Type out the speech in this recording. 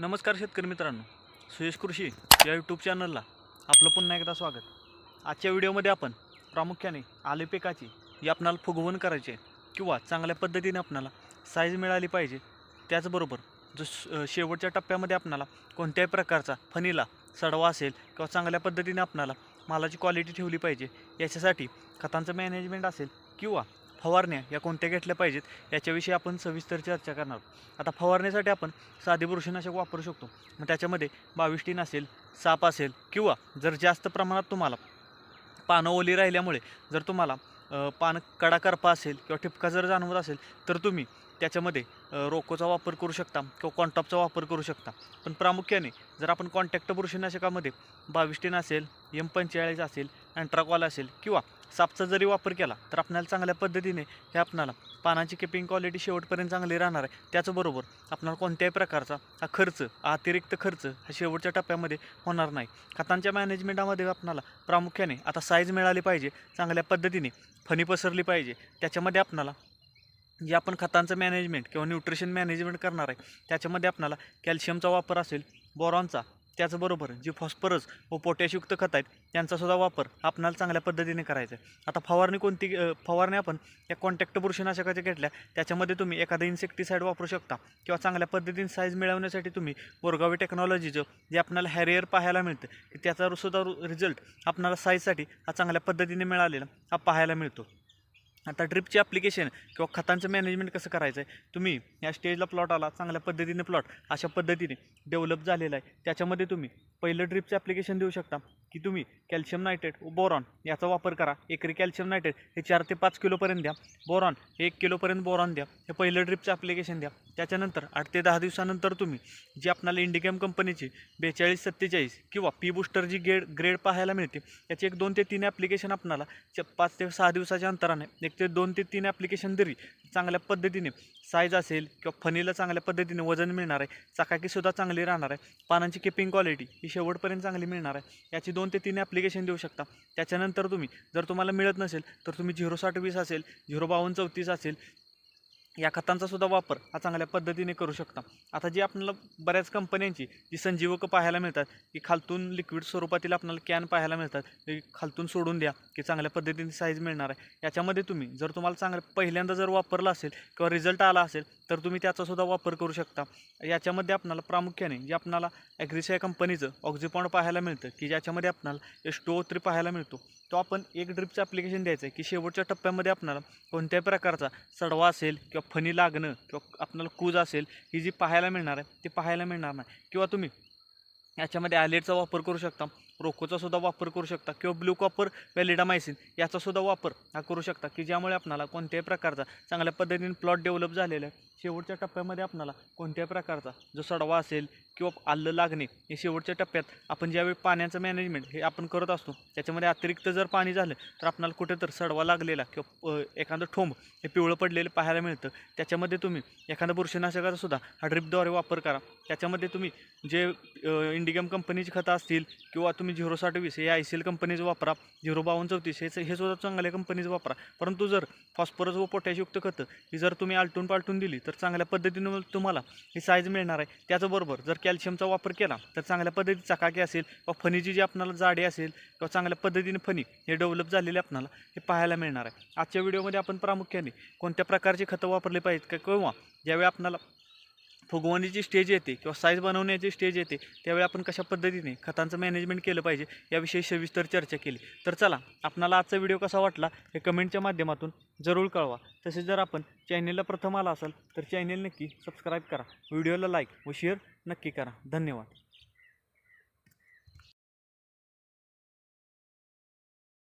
नमस्कार शेतकरी मित्रांनो. सुयश कृषी या यूट्यूब चॅनलला आपलं पुन्हा एकदा स्वागत. आजच्या व्हिडिओमध्ये आपण प्रामुख्याने आले पिकाची जी आपणाला फुगवण करायची आहे किंवा चांगल्या पद्धतीने आपणाला साईज मिळाली पाहिजे त्याचबरोबर जो शेवटच्या टप्प्यामध्ये आपणाला कोणत्याही प्रकारचा फणीला सडवा असेल किंवा चांगल्या पद्धतीने आपणाला मालाची क्वालिटी ठेवली पाहिजे याच्यासाठी खतांचं मॅनेजमेंट असेल किंवा फवारण्या या कोणत्या घेतल्या पाहिजेत याच्याविषयी आपण सविस्तर चर्चा करणार आता फवारण्यासाठी आपण साधे बुरशीनाशक वापरू शकतो. मग त्याच्यामध्ये बावीस टीन असेल साप असेल किंवा जर जास्त प्रमाणात तुम्हाला पानं ओली राहिल्यामुळे जर तुम्हाला पान पानं कडा करपा असेल किंवा ठिपका जर जाणवत असेल तर तुम्ही त्याच्यामध्ये रोकोचा वापर करू शकता किंवा कॉन्टॉपचा वापर करू शकता. पण प्रामुख्याने जर आपण कॉन्टॅक्ट बुरशीनाशकामध्ये बावीस टीन असेल एम पंचेचाळीस असेल अँट्राकॉल असेल किंवा सापचा जरी वापर केला तर आपल्याला चांगल्या पद्धतीने हे आपणाला पानाची किपिंग क्वालिटी शेवटपर्यंत चांगली राहणार आहे. त्याचबरोबर आपणाला कोणत्याही प्रकारचा हा खर्च अतिरिक्त खर्च हा शेवटच्या टप्प्यामध्ये होणार नाही. खतांच्या मॅनेजमेंटामध्ये आपणाला प्रामुख्याने आता साईज मिळाली पाहिजे चांगल्या पद्धतीने फणी पसरली पाहिजे. त्याच्यामध्ये आपणाला जे आपण खतांचं मॅनेजमेंट किंवा न्यूट्रिशन मॅनेजमेंट करणार आहे त्याच्यामध्ये आपणाला कॅल्शियमचा वापर असेल बोरॉनचा त्याचबरोबर जे फॉस्फरस व पोटॅशयुक्त खत आहेत त्यांचासुद्धा वापर आपणाला चांगल्या पद्धतीने करायचा आहे. आता फवारणी कोणती फवारणी आपण या कॉन्टॅक्ट बुरशीनाशकाच्या घेतल्या त्याच्यामध्ये तुम्ही एखादं इन्सेक्टिसाईड वापरू शकता किंवा चांगल्या पद्धतीने साईज मिळवण्यासाठी तुम्ही बोरगावी टेक्नॉलॉजीचं जे आपल्याला हॅरियर पाहायला मिळतं की त्याचा सुद्धा रिझल्ट आपणाला साईजसाठी हा चांगल्या पद्धतीने मिळालेला हा पाहायला मिळतो. आता ड्रिपची ॲप्लिकेशन किंवा खतांचं मॅनेजमेंट कसं करायचं आहे तुम्ही या स्टेजला प्लॉट आला चांगल्या पद्धतीने प्लॉट अशा पद्धतीने डेव्हलप झालेला आहे. त्याच्यामध्ये तुम्ही पहिलं ड्रिपचं ॲप्लिकेशन देऊ शकता. की तुम्ही कॅल्शियम नायट्रेट व बोरॉन याचा वापर करा. एकरी कॅल्शियम नायट्रेट हे चार ते पाच किलोपर्यंत द्या. बोरॉन हे एक किलोपर्यंत बोरॉन द्या. हे पहिलं ड्रिपचं ॲप्लिकेशन द्या. त्याच्यानंतर आठ ते दहा दिवसानंतर तुम्ही जी आपल्याला इंडिकॅम कंपनीची बेचाळीस सत्तेचाळीस किंवा P booster G grade grade पाहायला मिळते याची एक दोन ते तीन ॲप्लिकेशन आपणाला च पाच ते सहा दिवसाच्या अंतराने एक ते दोन ते तीन ॲप्लिकेशन तरी चांगल्या पद्धतीने साईज असेल किंवा फणीला चांगल्या पद्धतीने वजन मिळणार आहे चकाकीसुद्धा चांगली राहणार आहे पानांची किपिंग क्वालिटी ही शेवटपर्यंत चांगली मिळणार आहे याची दोन ते तीन ॲप्लिकेशन देऊ शकता. त्याच्यानंतर तुम्ही जर तुम्हाला मिळत नसेल तर तुम्ही झिरो साठ वीस असेल झिरो बावन्न चौतीस असेल या खतांचा सुद्धा वापर हा चांगल्या पद्धतीने करू शकता. आता जी आपल्याला बऱ्याच कंपन्यांची जी संजीवक पाहायला मिळतात की खालतून लिक्विड स्वरूपातील आपल्याला कॅन पाहायला मिळतात ते खालतून सोडून द्या की चांगल्या पद्धतीने साईज मिळणार आहे. याच्यामध्ये तुम्ही जर तुम्हाला चांगलं पहिल्यांदा जर वापरला असेल किंवा रिझल्ट आला असेल तर तुम्ही त्याचासुद्धा वापर करू शकता. याच्यामध्ये आपल्याला प्रामुख्याने जे आपल्याला ॲग्रिसिया कंपनीचं ऑक्झिपॉन्ड पाहायला मिळतं की ज्याच्यामध्ये आपल्याला एस टू ओ थ्री पाहायला मिळतो. तो आपण एक ड्रिपचं ॲप्लिकेशन द्यायचं आहे की शेवटच्या टप्प्यामध्ये आपणाला कोणत्याही प्रकारचा सडवा असेल किंवा फणी लागणं किंवा आपणाला कूज असेल ही जी पाहायला मिळणार आहे ती पाहायला मिळणार नाही. किंवा तुम्ही याच्यामध्ये ॲलेटचा वापर करू शकता रोकोचा सुद्धा वापर करू शकता किंवा ब्लू कॉपर व्हॅलिडामायसिन याचा सुद्धा वापर हा करू शकता की ज्यामुळे आपणाला कोणत्याही प्रकारचा चांगल्या पद्धतीने प्लॉट डेव्हलप झालेला आहे. शेवटच्या टप्प्यामध्ये आपणाला कोणत्याही प्रकारचा जो सडवा असेल किंवा आलं लागणे हे शेवटच्या टप्प्यात आपण ज्यावेळी पाण्याचं मॅनेजमेंट हे आपण करत असतो त्याच्यामध्ये अतिरिक्त जर पाणी झालं तर आपणाला कुठे तर सडवा लागलेला किंवा एखादं ठोंब हे पिवळं पडलेलं पाहायला मिळतं. त्याच्यामध्ये तुम्ही एखादा बुरशीनाशकाचा सुद्धा हा ड्रिपद्वारे वापर करा. त्याच्यामध्ये तुम्ही जे इंडिगम कंपनीची खतं असतील किंवा तुम्ही झिरो साठ वीस हे आय सी एल कंपनीचं वापरा झिरो बावन्न चौतीस हेच हे सुद्धा चांगल्या कंपनीचं वापरा. परंतु जर फॉस्फरस व पोटॅशयुक्त खतं ही जर तुम्ही आलटून पालटून दिली तर तर चांगल्या पद्धतीने तुम्हाला ही साईज मिळणार आहे. त्याचबरोबर जर कॅल्शियमचा वापर केला तर चांगल्या पद्धतीची चकाकी असेल किंवा फणीची जी आपणाला जाडी असेल किंवा चांगल्या पद्धतीने फणी हे डेव्हलप झालेले आपल्याला हे पाहायला मिळणार आहे. आजच्या व्हिडिओमध्ये आपण प्रामुख्याने कोणत्या प्रकारची खतं वापरली पाहिजेत का किंवा ज्यावेळी आपणाला फुगवणीची स्टेज येते किंवा साईज बनवण्याची स्टेज येते त्यावेळी आपण कशा पद्धतीने खतांचं मॅनेजमेंट केलं पाहिजे याविषयी सविस्तर चर्चा केली. तर चला आपणाला आजचा व्हिडिओ कसा वाटला हे कमेंटच्या माध्यमातून जरूर कळवा. तसेच जर आपण चॅनेलला प्रथम आला असाल तर चॅनेल नक्की सबस्क्राईब करा. व्हिडिओला लाईक व शेअर नक्की करा. धन्यवाद.